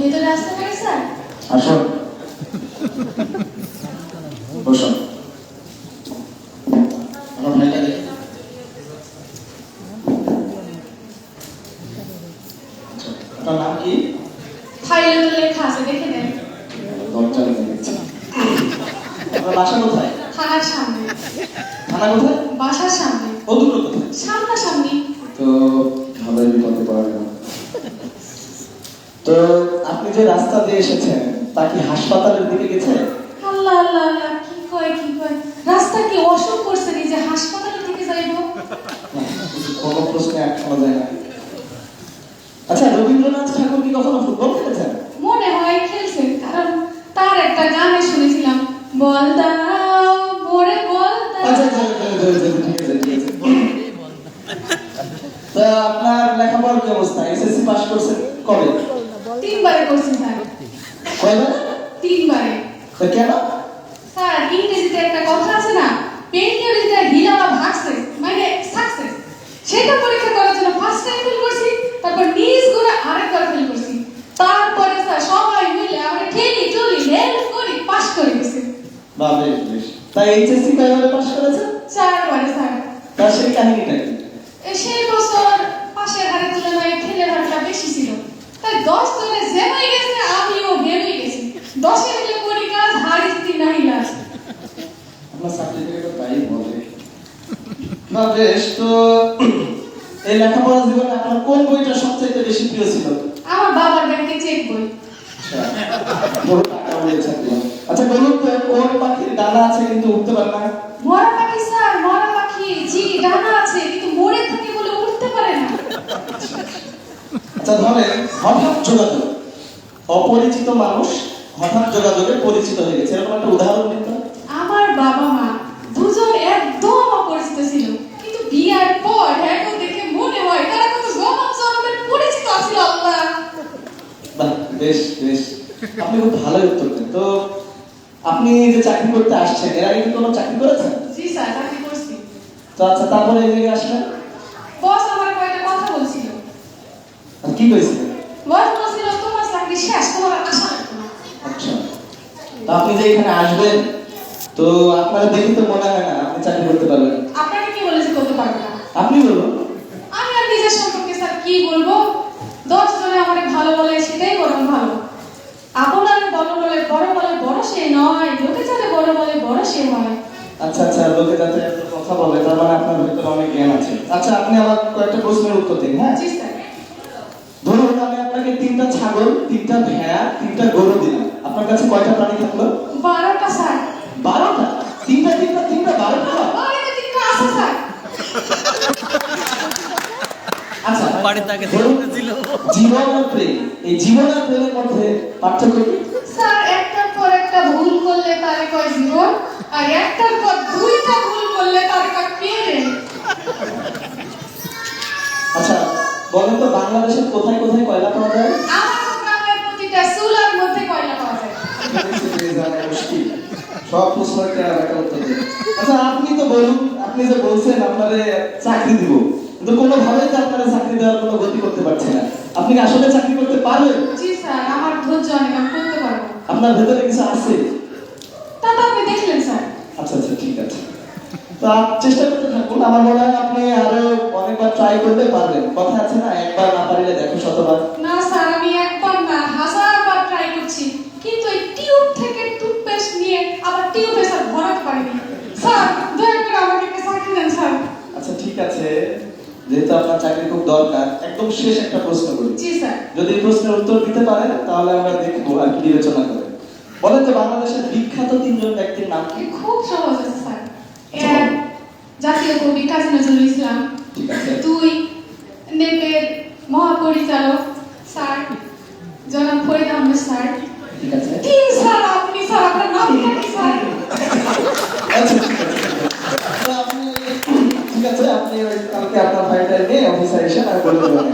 ভেতরে আসতে পারি স্যার? আসুন বসুন আমার ভাইটা দেখি। আপনার নাম কি? ফাইলে তো লেখা আছে দেখে নেন। দরজা লেগে গেছে আপনার বাসা কোথায়? থানার সামনে। থানা কোথায়? বাসার সামনে। ও দুটো কোথায়? সামনাসামনি। তো ভালোই পড়া গেল। তো আপনি যে রাস্তা দিয়ে এসেছেন তা কি হাসপাতালের দিকে গেছে? আল্লাহ আল্লাহ আল্লাহ কি কয় কি কয়? রাস্তা কি অসুখ করছে নি যে হাসপাতালের দিকে যাইব? কোনো প্রশ্নে এক শোনা যায় না। আচ্ছা রবীন্দ্রনাথ ঠাকুর কি কখনো ফুটবল খেলেছেন? মনে হয় খেলছেন কারণ তার একটা গানে শুনেছিলাম বল দাও মোরে বল আচ্ছা দাও আচ্ছা আচ্ছা, ঠিক আপনার লেখাপড়ার কি অবস্থা? এসএসসি পাস করছেন কবে? তিনবারে করছি স্যার। কয়বার তিনবারে কেন? স্যার ইংরেজিতে একটা কথা আছে না পেইন্টের যেটা হিলালা ভাগছে মানে সাকসেস সেটা পরীক্ষা করার জন্য ফার্স্ট টাইম ফেল করছি তারপর নিজ করে আরেকবার ফেল করছি। তারপরে স্যার সবাই মিলে আমরা ঠেলি টুলি হেল্প করি পাস করে গেছি। বা বেশ বেশ। তাই এইচএসসি কয়বারে পাস করেছেন চারবারে স্যার। তার সেই কাহিনীটা সেই বছর পাশের হারের তুলনায় ঠেলের হারটা বেশি ছিল তাই দশ জনে জেমাই গেছে আমিও ভেবে গেছি দশে মিলে করি কাজ হারি জিতি নাহি লাজ আপনার সার্টিফিকেট তাই বলে। না বেশ তো এই লেখাপড়া জীবনে আপনার কোন বইটা সবচেয়ে বেশি প্রিয় ছিল? আমার বাবার ব্যাংকে চেক বই। আচ্ছা। আচ্ছা বলুন তো কোন পাখির ডানা আছে কিন্তু উঠতে পারে না? মরা পাখি স্যার মরা পাখি। জি ডানা আছে কিন্তু মরে থাকে বলে উঠতে পারে না। আচ্ছা ধরেন হঠাৎ যোগাযোগ। অপরিচিত মানুষ হঠাৎ যোগাযোগে পরিচিত হয়ে গেছে। এরকম একটা উদাহরণ দিন তো আমার বাবা মা দুজন একদম অপরিচিত ছিল কিন্তু বিয়ার পর এখন দেখে মনে হয় তারা কত জনম জনমের পরিচিত ছিল আল্লাহ বাহ বেশ বেশ। আপনি খুব ভালোই উত্তর দেন। তো আপনি যে চাকরি করতে আসছেন এর আগে কি কোনো চাকরি করেছেন? জি স্যার চাকরি করছি। তো আচ্ছা তারপরে আসলেন? বস আমার কয়েকটা কথা বলছিল। আর কি করেছিলেন? বস বলছিল তোমার চাকরি শেষ তোমার আশা আচ্ছা। তো আপনি যে এখানে আসবেন তো আপনার দেখি তো মনে হয় না আপনি চাকরি করতে পারবেন। আপনাকে কি বলেছে করতে পারবে না? আপনি বলুন। আমি আর নিজের সম্পর্কে স্যার কি বলব? দশ জনে আমাকে ভালো বলে সেটাই বরং ভালো। আপনার বড় বলে বড় বলে বড় সে নয় লোকে যাতে বড় বলে বড় সে হয়। আচ্ছা আচ্ছা লোকে যাতে এত কথা বলে তার মানে আপনার ভিতরে অনেক জ্ঞান আছে। আচ্ছা আপনি আমার কয়েকটা প্রশ্নের উত্তর দিন হ্যাঁ? জি স্যার। ধরুন আমি আপনাকে তিনটা ছাগল তিনটা ভেড়া তিনটা গরু দিলাম। আপনার কাছে কয়টা প্রাণী থাকল? বারোটা স্যার বারোটা তিনটা তিনটা তিনটা বারোটা বাড়িতে তিনটা আছে স্যার আচ্ছা বাড়িতে আগে ধরুন, তিনটা ছিল। জীবন আর প্রেম এই জীবন প্রেমের মধ্যে পার্থক্য কি? স্যার একটার পর একটা ভুল করলে তারে কয় জীবন আর একটার পর দুইটা ভুল করলে তারে কয় পেরে আচ্ছা বলেন তো বাংলাদেশের কোথায় কোথায় কয়লা পাওয়া যায়? আমার গ্রামের প্রতিটা চুলার মধ্যে কয়লা পাওয়া যায়। সব প্রশ্ন একটা উত্তর আচ্ছা আপনি তো বলুন আপনি যে বলছেন আপনারে চাকরি দিব কিন্তু কোনোভাবেই তো আপনারা চাকরি দেওয়ার কোনো গতি করতে পারছে না। আপনি কি আসলে চাকরি করতে পারবেন? জি স্যার আমার ধৈর্য অনেক আমি করতে পারব। আপনার ভেতরে কিছু আছে? তা তো আপনি দেখলেন স্যার। আচ্ছা আচ্ছা ঠিক আছে। তো চেষ্টা করতে থাকুন আমার মনে হয় আপনি আরও অনেকবার ট্রাই করতে পারবেন। কথা আছে না একবার না পারলে দেখো শতবার না স্যার আমি একবার না হাজারবার ট্রাই করছি কিন্তু এই টিউব থেকে টুথপেস্ট নিয়ে আবার টিউবে স্যার ভরাতে পারিনি স্যার দয়া করে আমাকে একটা চাকরি দেন স্যার আচ্ছা ঠিক আছে যেহেতু আপনার চাকরি খুব দরকার একদম শেষ একটা প্রশ্ন করি। জি স্যার। যদি এই প্রশ্নের উত্তর দিতে পারেন তাহলে আমরা দেখব আর কি বিবেচনা করে বলেন তো বাংলাদেশের বিখ্যাত তিনজন ব্যক্তির নাম কি? খুব সহজ আছে স্যার। এক জাতীয় কবি কাজী নজরুল ইসলাম। ঠিক আছে। দুই নেপের মহাপরিচালক স্যার। জনাব ফরিদ আহমেদ স্যার। ঠিক আছে। তিন স্যার আপনি স্যার আপনার নাম কি স্যার? আচ্ছা ঠিক আছে আপনি ঠিক আছে আপনি ওই কালকে আপনার ফাইলটা নিয়ে অফিসে এসে আমি বলে দেবেন